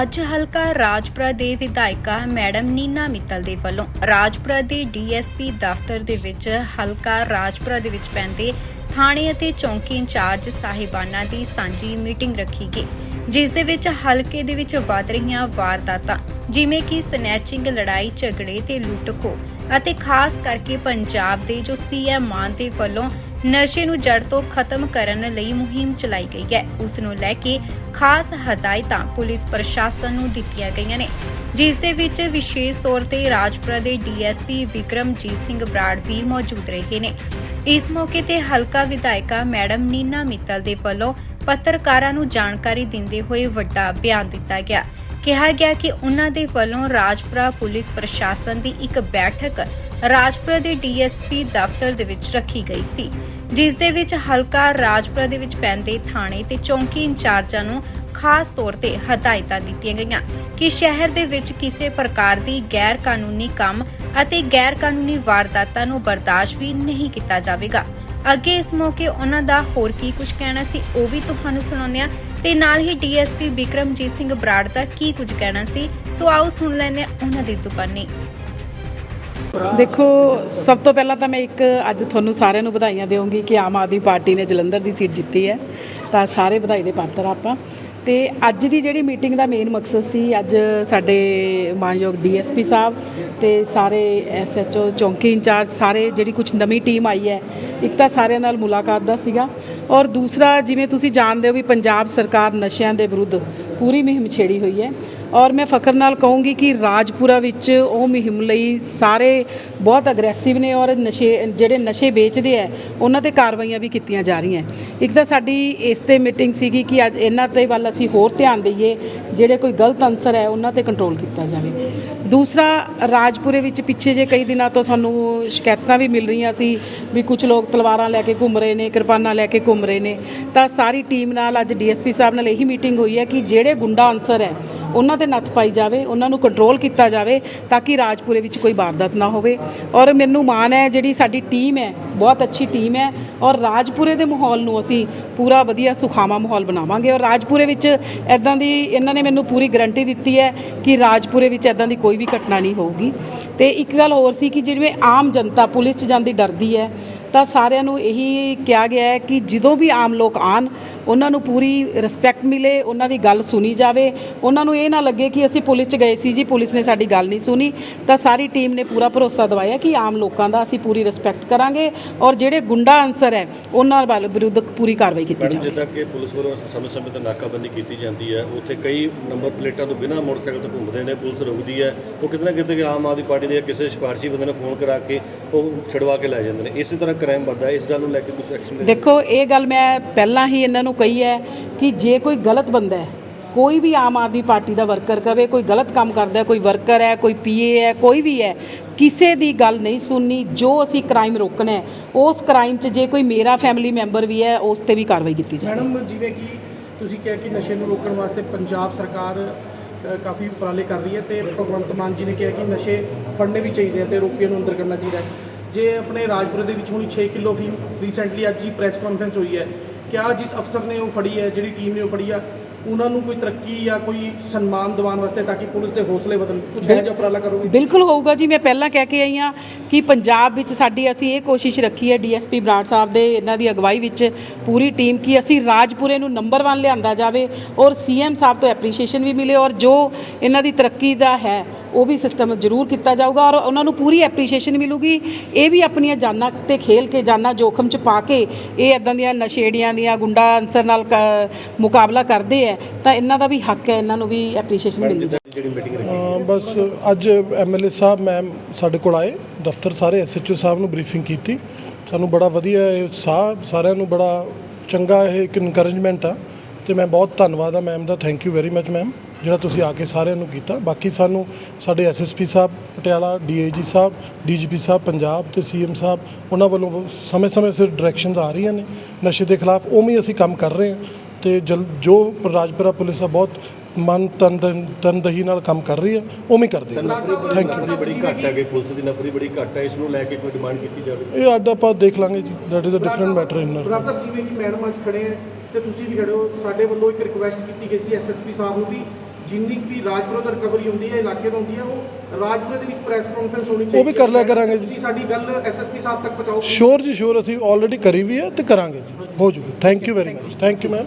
ਅੱਜ ਹਲਕਾ ਰਾਜਪੁਰਾ ਦੇ ਵਿਧਾਇਕਾ ਮੈਡਮ ਨੀਨਾ ਮਿੱਤਲ ਦੇ ਵੱਲੋਂ ਰਾਜਪੁਰਾ ਦੇ ਡੀਐਸਪੀ ਦਫ਼ਤਰ ਦੇ ਵਿੱਚ ਹਲਕਾ ਰਾਜਪੁਰਾ ਦੇ ਵਿੱਚ ਪੈਂਦੇ ਥਾਣੇ ਅਤੇ ਚੌਂਕੀ ਇੰਚਾਰਜ ਸਾਹਿਬਾਨਾਂ ਦੀ ਸਾਂਝੀ ਮੀਟਿੰਗ ਰੱਖੀ ਗਈ, ਜਿਸ ਦੇ ਵਿੱਚ ਹਲਕੇ ਦੇ ਵਿੱਚ ਵੱਧ ਰਹੀਆਂ ਵਾਰਦਾਤਾਂ, ਜਿਵੇਂ ਕਿ ਸਨੈਚਿੰਗ ਲੜਾਈ, ਝਗੜੇ ਤੇ ਲੁੱਟਖੋ ਅਤੇ ਖਾਸ ਕਰਕੇ ਪੰਜਾਬ ਦੇ ਜੋ ਸੀਐਮ ਮਾਨ ਦੇ ਵੱਲੋਂ ਨਸ਼ੇ ਨੂੰ ਜੜ ਤੋਂ ਖਤਮ ਕਰਨ ਲਈ ਮੁਹਿੰਮ ਚਲਾਈ ਗਈ ਹੈ। ਉਸ ਨੂੰ ਲੈ ਕੇ ਖਾਸ ਹਦਾਇਤਾਂ ਪੁਲਿਸ ਪ੍ਰਸ਼ਾਸਨ ਨੂੰ ਦਿੱਤੀਆਂ ਗਈਆਂ ਨੇ। ਜਿਸ ਦੇ ਵਿੱਚ ਵਿਸ਼ੇਸ਼ ਤੌਰ ਤੇ ਰਾਜਪੁਰਾ ਦੇ ਡੀਐਸਪੀ ਵਿਕਰਮਜੀਤ ਸਿੰਘ ਬਰਾੜ ਵੀ ਮੌਜੂਦ ਰਹੇ ਨੇ। ਇਸ ਮੌਕੇ ਤੇ ਹਲਕਾ ਵਿਧਾਇਕਾ ਮੈਡਮ ਨੀਨਾ ਮਿੱਤਲ ਦੇ ਵੱਲੋਂ ਪੱਤਰਕਾਰਾਂ ਨੂੰ ਜਾਣਕਾਰੀ ਦਿੰਦੇ ਹੋਏ ਵੱਡਾ ਬਿਆਨ ਦਿੱਤਾ ਗਿਆ। ਕਿਹਾ ਗਿਆ ਕਿ ਉਹਨਾਂ ਦੇ ਵੱਲੋਂ ਰਾਜਪੁਰਾ ਪੁਲਿਸ ਪ੍ਰਸ਼ਾਸਨ ਦੀ ਇੱਕ ਬੈਠਕ ਰਾਜਪੁਰਾ ਦੇ ਡੀਐਸਪੀ ਦਫ਼ਤਰ ਦੇ ਵਿੱਚ ਰੱਖੀ ਗਈ ਸੀ, ਜਿਸ ਦੇ ਵਿੱਚ ਹਲਕਾ ਰਾਜਪੁਰਾ ਦੇ ਵਿੱਚ ਪੈਂਦੇ ਥਾਣੇ ਤੇ ਚੌਂਕੀ ਇੰਚਾਰਜਾਂ ਨੂੰ ਖਾਸ ਤੌਰ ਤੇ ਹਦਾਇਤਾਂ ਦਿੱਤੀਆਂ ਗਈਆਂ ਕਿ ਸ਼ਹਿਰ ਦੇ ਵਿੱਚ ਕਿਸੇ ਪ੍ਰਕਾਰ ਦੀ ਗੈਰ ਕਾਨੂੰਨੀ ਕੰਮ ਅਤੇ ਗੈਰ ਕਾਨੂੰਨੀ ਵਾਰਦਾਤਾਂ ਨੂੰ ਬਰਦਾਸ਼ਤ ਵੀ ਨਹੀਂ ਕੀਤਾ ਜਾਵੇਗਾ। ਅੱਗੇ ਇਸ ਮੌਕੇ ਉਹਨਾਂ ਦਾ ਹੋਰ ਕੀ ਕੁਝ ਕਹਿਣਾ ਸੀ, ਉਹ ਵੀ ਤੁਹਾਨੂੰ ਸੁਣਾਉਂਦੇ ਹਾਂ। ਤੇ ਨਾਲ ਹੀ ਡੀਐਸਪੀ ਵਿਕਰਮਜੀਤ ਸਿੰਘ ਬਰਾੜ ਦਾ ਕੀ ਕੁਝ ਕਹਿਣਾ ਸੀ, ਸੋ ਆਓ ਸੁਣ ਲੈਂਦੇ ਹਾਂ ਉਹਨਾਂ ਦੀ ਜ਼ੁਬਾਨੀ। ਦੇਖੋ, ਸਭ ਤੋਂ ਪਹਿਲਾਂ ਤਾਂ ਮੈਂ ਇੱਕ ਅੱਜ ਤੁਹਾਨੂੰ ਸਾਰਿਆਂ ਨੂੰ ਵਧਾਈਆਂ ਦੇਵਾਂਗੀ ਕਿ ਆਮ ਆਦਮੀ ਪਾਰਟੀ ਨੇ ਜਲੰਧਰ ਦੀ ਸੀਟ ਜਿੱਤੀ ਹੈ। ਤਾਂ ਸਾਰੇ ਵਧਾਈ ਦੇ ਪਾਤਰ ਆਪਾਂ। ਤੇ ਅੱਜ ਦੀ ਜਿਹੜੀ ਮੀਟਿੰਗ ਦਾ ਮੇਨ ਮਕਸਦ ਸੀ, ਅੱਜ ਸਾਡੇ ਮਾਨਯੋਗ ਡੀਐਸਪੀ ਸਾਹਿਬ ਤੇ ਸਾਰੇ ਐਸਐਚਓ, ਚੌਂਕੀ ਇੰਚਾਰਜ, ਸਾਰੇ ਜਿਹੜੀ ਕੁਝ ਨਵੀਂ ਟੀਮ ਆਈ ਹੈ, ਇੱਕ ਤਾਂ ਸਾਰਿਆਂ ਨਾਲ ਮੁਲਾਕਾਤ ਦਾ ਸੀਗਾ। ਔਰ ਦੂਸਰਾ, ਜਿਵੇਂ ਤੁਸੀਂ ਜਾਣਦੇ ਹੋ ਵੀ ਪੰਜਾਬ ਸਰਕਾਰ ਨਸ਼ਿਆਂ ਦੇ ਵਿਰੁੱਧ ਪੂਰੀ ਮੁਹਿੰਮ ਛੇੜੀ ਹੋਈ ਹੈ ਔਰ ਮੈਂ ਫਖਰ ਨਾਲ ਕਹੂੰਗੀ ਕਿ ਰਾਜਪੁਰਾ ਵਿੱਚ ਉਹ ਮੁਹਿੰਮ ਲਈ ਸਾਰੇ ਬਹੁਤ ਅਗਰੈਸਿਵ ਨੇ ਔਰ ਨਸ਼ੇ, ਜਿਹੜੇ ਨਸ਼ੇ ਵੇਚਦੇ ਆ, ਉਹਨਾਂ ਤੇ ਕਾਰਵਾਈਆਂ ਵੀ ਕੀਤੀਆਂ ਜਾ ਰਹੀਆਂ। ਇੱਕ ਤਾਂ ਸਾਡੀ ਇਸ ਤੇ ਮੀਟਿੰਗ ਸੀਗੀ ਕਿ ਅੱਜ ਇਹਨਾਂ ਤੇ ਵੱਲ ਅਸੀਂ ਹੋਰ ਧਿਆਨ ਦਈਏ, ਜਿਹੜੇ ਕੋਈ ਗਲਤ ਅਨਸਰ ਹੈ, ਉਹਨਾਂ ਤੇ ਕੰਟਰੋਲ ਕੀਤਾ ਜਾਵੇ। ਦੂਸਰਾ, ਰਾਜਪੁਰੇ ਵਿੱਚ ਪਿੱਛੇ ਜੇ ਕਈ ਦਿਨਾਂ ਤੋਂ ਸਾਨੂੰ ਸ਼ਿਕਾਇਤਾਂ ਵੀ ਮਿਲ ਰਹੀਆਂ ਸੀ ਵੀ ਕੁਝ ਲੋਕ ਤਲਵਾਰਾਂ ਲੈ ਕੇ ਘੁੰਮ ਰਹੇ ਨੇ, ਕਿਰਪਾਨਾਂ ਲੈ ਕੇ ਘੁੰਮ ਰਹੇ ਨੇ। ਤਾਂ ਸਾਰੀ ਟੀਮ ਨਾਲ ਅੱਜ ਡੀਐਸਪੀ ਸਾਹਿਬ ਨਾਲ ਇਹੀ ਮੀਟਿੰਗ ਹੋਈ ਹੈ ਕਿ ਜਿਹੜੇ ਗੁੰਡਾ ਅਨਸਰ ਹੈ, ਉਹਨਾਂ ਉਹਨਾਂ ਤੇ ਨੱਥ ਪਾਈ ਜਾਵੇ, ਉਹਨਾਂ ਨੂੰ ਕੰਟਰੋਲ ਕੀਤਾ ਜਾਵੇ ਤਾਂ ਕਿ ਰਾਜਪੁਰੇ ਵਿੱਚ ਕੋਈ ਵਾਰਦਾਤ ਨਾ ਹੋਵੇ। ਔਰ ਮੈਨੂੰ ਮਾਣ ਹੈ, ਜਿਹੜੀ ਸਾਡੀ ਟੀਮ ਹੈ, ਬਹੁਤ ਅੱਛੀ ਟੀਮ ਹੈ, ਔਰ ਰਾਜਪੁਰੇ ਦੇ ਮਾਹੌਲ ਨੂੰ ਅਸੀਂ ਪੂਰਾ ਵਧੀਆ ਸੁਖਾਵਾਂ ਮਾਹੌਲ ਬਣਾਵਾਂਗੇ। ਔਰ ਰਾਜਪੁਰੇ ਵਿੱਚ ਐਦਾਂ ਦੀ, ਇਹਨਾਂ ਨੇ ਮੈਨੂੰ ਪੂਰੀ ਗਰੰਟੀ ਦਿੱਤੀ ਹੈ ਕਿ ਰਾਜਪੁਰੇ ਵਿੱਚ ਐਦਾਂ ਦੀ ਕੋਈ ਵੀ ਘਟਨਾ ਨਹੀਂ ਹੋਊਗੀ। ਤੇ ਇੱਕ ਗੱਲ ਹੋਰ ਸੀ ਕਿ ਜਿਵੇਂ ਆਮ ਜਨਤਾ, ਪੁਲਿਸ 'ਚ ਜਾਂਦੀ ਡਰਦੀ ਹੈ ਤਾਂ ਸਾਰਿਆਂ ਨੂੰ ਇਹੀ ਕਿਹਾ ਗਿਆ ਹੈ ਕਿ ਜਦੋਂ ਵੀ ਆਮ ਲੋਕ ਆਣ ਉਹਨਾਂ ਨੂੰ ਪੂਰੀ ਰਿਸਪੈਕਟ ਮਿਲੇ ਉਹਨਾਂ ਦੀ ਗੱਲ ਸੁਣੀ ਜਾਵੇ। ਉਹਨਾਂ ਨੂੰ ਇਹ ਨਾ ਲੱਗੇ ਕਿ ਅਸੀਂ ਪੁਲਿਸ 'ਚ ਗਏ ਸੀ ਜੀ ਪੁਲਿਸ ਨੇ ਸਾਡੀ ਗੱਲ ਨਹੀਂ ਸੁਣੀ। ਤਾਂ ਸਾਰੀ ਟੀਮ ਨੇ ਪੂਰਾ ਭਰੋਸਾ ਦਿਵਾਇਆ ਕਿ ਆਮ ਲੋਕਾਂ ਦਾ ਅਸੀਂ ਪੂਰੀ ਰਿਸਪੈਕਟ ਕਰਾਂਗੇ ਔਰ ਜਿਹੜੇ ਗੁੰਡਾ ਅਨਸਰ ਹੈ ਉਹਨਾਂ ਵੱਲ ਵਿਰੁੱਧ ਪੂਰੀ ਕਾਰਵਾਈ ਕੀਤੀ ਜਾਵੇ ਜਿੱਦਾਂ ਕਿ ਪੁਲਿਸ ਵੱਲੋਂ ਸਮੇਂ ਸਮੇਂ ਤੇ ਨਾਕਾਬੰਦੀ ਕੀਤੀ ਜਾਂਦੀ ਹੈ ਉੱਥੇ ਕਈ ਨੰਬਰ ਪਲੇਟਾਂ ਤੋਂ ਬਿਨਾਂ ਮੋਟਰਸਾਈਕਲ ਤੋਂ ਘੁੰਮਦੇ ਨੇ ਪੁਲਿਸ ਰੁਕਦੀ ਹੈ। ਉਹ ਕਿਤੇ ਨਾ ਕਿਤੇ ਆਮ ਆਦਮੀ ਪਾਰਟੀ ਦੇ ਕਿਸੇ ਸਿਫਾਰਸ਼ੀ ਬੰਦੇ ਨੂੰ ਫੋਨ ਕਰਾ ਕੇ ਉਹ ਛਡਵਾ ਕੇ ਲੈ ਜਾਂਦੇ ਨੇ। ਇਸੇ ਤਰ੍ਹਾਂ ਕ੍ਰਾਈਮ ਵੱਧਦਾ ਹੈ ਇਸ ਗੱਲ ਨੂੰ ਲੈ ਕੇ ਕੁਝ ਐਕਸ਼ਨ ਦੇਖੋ ਇਹ ਗੱਲ ਮੈਂ ਪਹਿਲਾਂ ਹੀ ਇਹਨਾਂ ਨੂੰ ਕਹੀ ਹੈ ਕਿ ਜੇ ਕੋਈ ਗਲਤ ਬੰਦਾ ਹੈ ਕੋਈ ਵੀ ਆਮ ਆਦਮੀ ਪਾਰਟੀ ਦਾ ਵਰਕਰ ਕਵੇ ਕੋਈ ਗਲਤ ਕੰਮ ਕਰਦਾ ਹੈ ਕੋਈ ਵਰਕਰ ਹੈ ਕੋਈ ਪੀਏ ਹੈ ਕੋਈ ਵੀ ਹੈ ਕਿਸੇ ਦੀ ਗੱਲ ਨਹੀਂ ਸੁਣਨੀ ਜੋ ਅਸੀਂ ਕ੍ਰਾਈਮ ਰੋਕਣਾ ਹੈ ਉਸ ਕ੍ਰਾਈਮ 'ਚ ਜੇ ਕੋਈ ਮੇਰਾ ਫੈਮਿਲੀ ਮੈਂਬਰ ਵੀ ਹੈ ਉਸ ਤੇ ਵੀ ਕਾਰਵਾਈ ਕੀਤੀ ਜਾਵੇ। ਮੈਡਮ ਜਿਵੇਂ ਕਿ ਤੁਸੀਂ ਕਿਹਾ ਕਿ ਨਸ਼ੇ ਨੂੰ ਰੋਕਣ ਵਾਸਤੇ ਪੰਜਾਬ ਸਰਕਾਰ ਕਾਫੀ ਉਪਰਾਲੇ ਕਰ ਰਹੀ ਹੈ ਤੇ ਭਗਵੰਤ ਮਾਨ ਜੀ ਨੇ ਕਿਹਾ ਕਿ ਨਸ਼ੇ ਫੜਨੇ ਵੀ ਚਾਹੀਦੇ ਆ ਤੇ ਰੋਪੀਆਂ ਨੂੰ ਅੰਦਰ ਕਰਨਾ ਚਾਹੀਦਾ ਹੈ। ਜੇ ਆਪਣੇ ਰਾਜਪੁਰ ਦੇ ਵਿੱਚ ਹੁਣੀ 6 ਕਿਲੋ ਫੀਮ ਰੀਸੈਂਟਲੀ ਅੱਜ ਹੀ ਪ੍ਰੈਸ ਕਾਨਫਰੰਸ ਹੋਈ ਹੈ। ਕਿਆ ਜਿਸ ਅਫਸਰ ਨੇ ਉਹ ਫੜੀ ਹੈ, ਜਿਹੜੀ ਟੀਮ ਨੇ ਉਹ ਫੜੀ ਆ ਉਹਨਾਂ ਨੂੰ ਕੋਈ ਤਰੱਕੀ ਜਾਂ ਕੋਈ ਸਨਮਾਨ ਦਿਵਾਉਣ ਵਾਸਤੇ ਤਾਂ ਕਿ ਪੁਲਿਸ ਦੇ ਹੌਸਲੇ ਵਧਣ? ਕੁਝ ਇਹੋ ਜਿਹਾ ਉਪਰਾਲਾ ਕਰੋਗੇ? ਬਿਲਕੁਲ ਹੋਊਗਾ ਜੀ ਮੈਂ ਪਹਿਲਾਂ ਕਹਿ ਕੇ ਆਈ ਹਾਂ ਕਿ ਪੰਜਾਬ ਵਿੱਚ ਸਾਡੀ ਅਸੀਂ ਇਹ ਕੋਸ਼ਿਸ਼ ਰੱਖੀ ਹੈ ਡੀਐਸਪੀ ਬਰਾੜ ਸਾਹਿਬ ਦੇ ਇਹਨਾਂ ਦੀ ਅਗਵਾਈ ਵਿੱਚ ਪੂਰੀ ਟੀਮ ਕਿ ਅਸੀਂ ਰਾਜਪੁਰੇ ਨੂੰ ਨੰਬਰ 1 ਲਿਆਂਦਾ ਜਾਵੇ ਔਰ ਸੀਐਮ ਸਾਹਿਬ ਤੋਂ ਐਪਰੀਸ਼ੀਏਸ਼ਨ ਵੀ ਮਿਲੇ ਔਰ ਜੋ ਇਹਨਾਂ ਦੀ ਤਰੱਕੀ ਦਾ ਹੈ ਉਹ ਵੀ ਸਿਸਟਮ ਜ਼ਰੂਰ ਕੀਤਾ ਜਾਊਗਾ ਔਰ ਉਹਨਾਂ ਨੂੰ ਪੂਰੀ ਐਪਰੀਸ਼ੀਏਸ਼ਨ ਮਿਲੂਗੀ। ਇਹ ਵੀ ਆਪਣੀਆਂ ਜਾਨਾਂ ਤੇ ਖੇਲ ਕੇ ਜਾਨਾਂ ਜੋਖਮ ਚ ਪਾ ਕੇ ਇਹ ਇਦਾਂ ਦੀਆਂ ਨਸ਼ੇੜੀਆਂ ਦੀਆਂ ਗੁੰਡਾ ਅਨਸਰ ਨਾਲ ਮੁਕਾਬਲਾ ਕਰਦੇ ਹੈ ਤਾਂ ਇਹਨਾਂ ਦਾ ਵੀ ਹੱਕ ਹੈ ਇਹਨਾਂ ਨੂੰ ਵੀ ਐਪਰੀਸ਼ੀਏਸ਼ਨ ਮਿਲਣੀ ਚਾਹੀਦੀ ਜਿਹੜੀ ਮੀਟਿੰਗ ਅ, ਬਸ ਅੱਜ ਐਮਐਲਏ ਸਾਹਿਬ ਮੈਮ ਸਾਡੇ ਕੋਲ ਆਏ ਦਫ਼ਤਰ ਸਾਰੇ ਐਸਐਚਓ ਸਾਹਿਬ ਨੂੰ ਬਰੀਫਿੰਗ ਕੀਤੀ। ਸਾਨੂੰ ਬੜਾ ਵਧੀਆ ਇਹ ਸਾਹ ਸਾਰਿਆਂ ਨੂੰ ਬੜਾ ਚੰਗਾ ਇਹ ਇੱਕ ਇਨਕਰੇਜਮੈਂਟ ਆ। ਤੇ ਮੈਂ ਬਹੁਤ ਧੰਨਵਾਦ ਆ ma'am the thank you very much ma'am ਜਿਹੜਾ ਤੁਸੀਂ ਆ ਕੇ ਸਾਰਿਆਂ ਨੂੰ ਕੀਤਾ। ਬਾਕੀ ਸਾਨੂੰ ਸਾਡੇ ਐਸਐਸਪੀ ਸਾਹਿਬ ਪਟਿਆਲਾ ਡੀਏਜੀ ਸਾਹਿਬ ਡੀਜੀਪੀ ਸਾਹਿਬ ਪੰਜਾਬ ਤੇ ਸੀਐਮ ਸਾਹਿਬ ਉਹਨਾਂ ਵੱਲੋਂ ਸਮੇਂ-ਸਮੇਂ ਸਿਰ ਡਾਇਰੈਕਸ਼ਨਸ ਆ ਰਹੀਆਂ ਨੇ। ਨਸ਼ੇ ਦੇ ਖਿਲਾਫ ਉਵੇਂ ਹੀ ਅਸੀਂ ਕੰਮ ਕਰ ਰਹੇ ਹਾਂ। ਤੇ ਜਲ- ਜੋ ਰਾਜਪੁਰਾ ਪੁਲਿਸ ਆ ਬਹੁਤ ਮਨ ਤਨ ਤਨ- ਤਨਦਹੀ ਨਾਲ ਕੰਮ ਕਰ ਰਹੀ ਆ ਉਵੇਂ ਹੀ ਕਰਦੀ ਥੈਂਕ ਯੂ ਨਫਰੀ ਬੜੀ ਘੱਟ ਹੈ ਕਿ ਪੁਲਿਸ ਦੀ ਨਫਰੀ ਬੜੀ ਘੱਟ ਹੈ ਇਸ ਨੂੰ ਲੈ ਕੇ ਕੋਈ ਡਿਮਾਂਡ ਕੀਤੀ ਜਾਵੇ? ਇਹ ਅੱਡ ਆਪਾਂ ਦੇਖ ਲਾਂਗੇ ਜੀ that is a different matter in Brar ਸਾਹਿਬ ਜਿਵੇਂ ਕਿ ਮੈਡਮ ਅੱਜ ਖੜੇ ਹੈ ਤੇ ਤੁਸੀਂ ਵੀ ਖੜੇ ਹੋ ਸਾਡੇ ਵੱਲੋਂ ਇੱਕ ਰਿਕੁਐਸਟ ਕੀਤੀ ਗਈ ਸੀ ਐਸਐਸਪੀ ਸਾਹਿਬ ਨੂੰ ਵੀ ਜਿੰਨੀ ਵੀ ਰਾਜਪੁਰਾ ਦਾ ਰਿਕਵਰੀ ਹੁੰਦੀ ਹੈ ਇਲਾਕੇ ਤੋਂ ਹੁੰਦੀ ਹੈ ਉਹ ਰਾਜਪੁਰਾ ਦੇ ਵਿੱਚ ਪ੍ਰੈਸ ਕਾਨਫਰੰਸ ਹੋਣੀ ਚਾਹੀਦੀ ਵੀ ਕਰ ਲਿਆ ਕਰਾਂਗੇ ਜੀ। ਸਾਡੀ ਗੱਲ ਐਸਐਸਪੀ ਸਾਹਿਬ ਤੱਕ ਪਹੁੰਚਾਓ ਸ਼ੋਰ ਜੀ ਸ਼ੋਰ ਅਸੀਂ ਆਲਰੇਡੀ ਕਰੀ ਵੀ ਹੈ ਤੇ ਕਰਾਂਗੇ ਜੀ। ਹੋ ਜੂਗਾ। Thank you very much thank you ma'am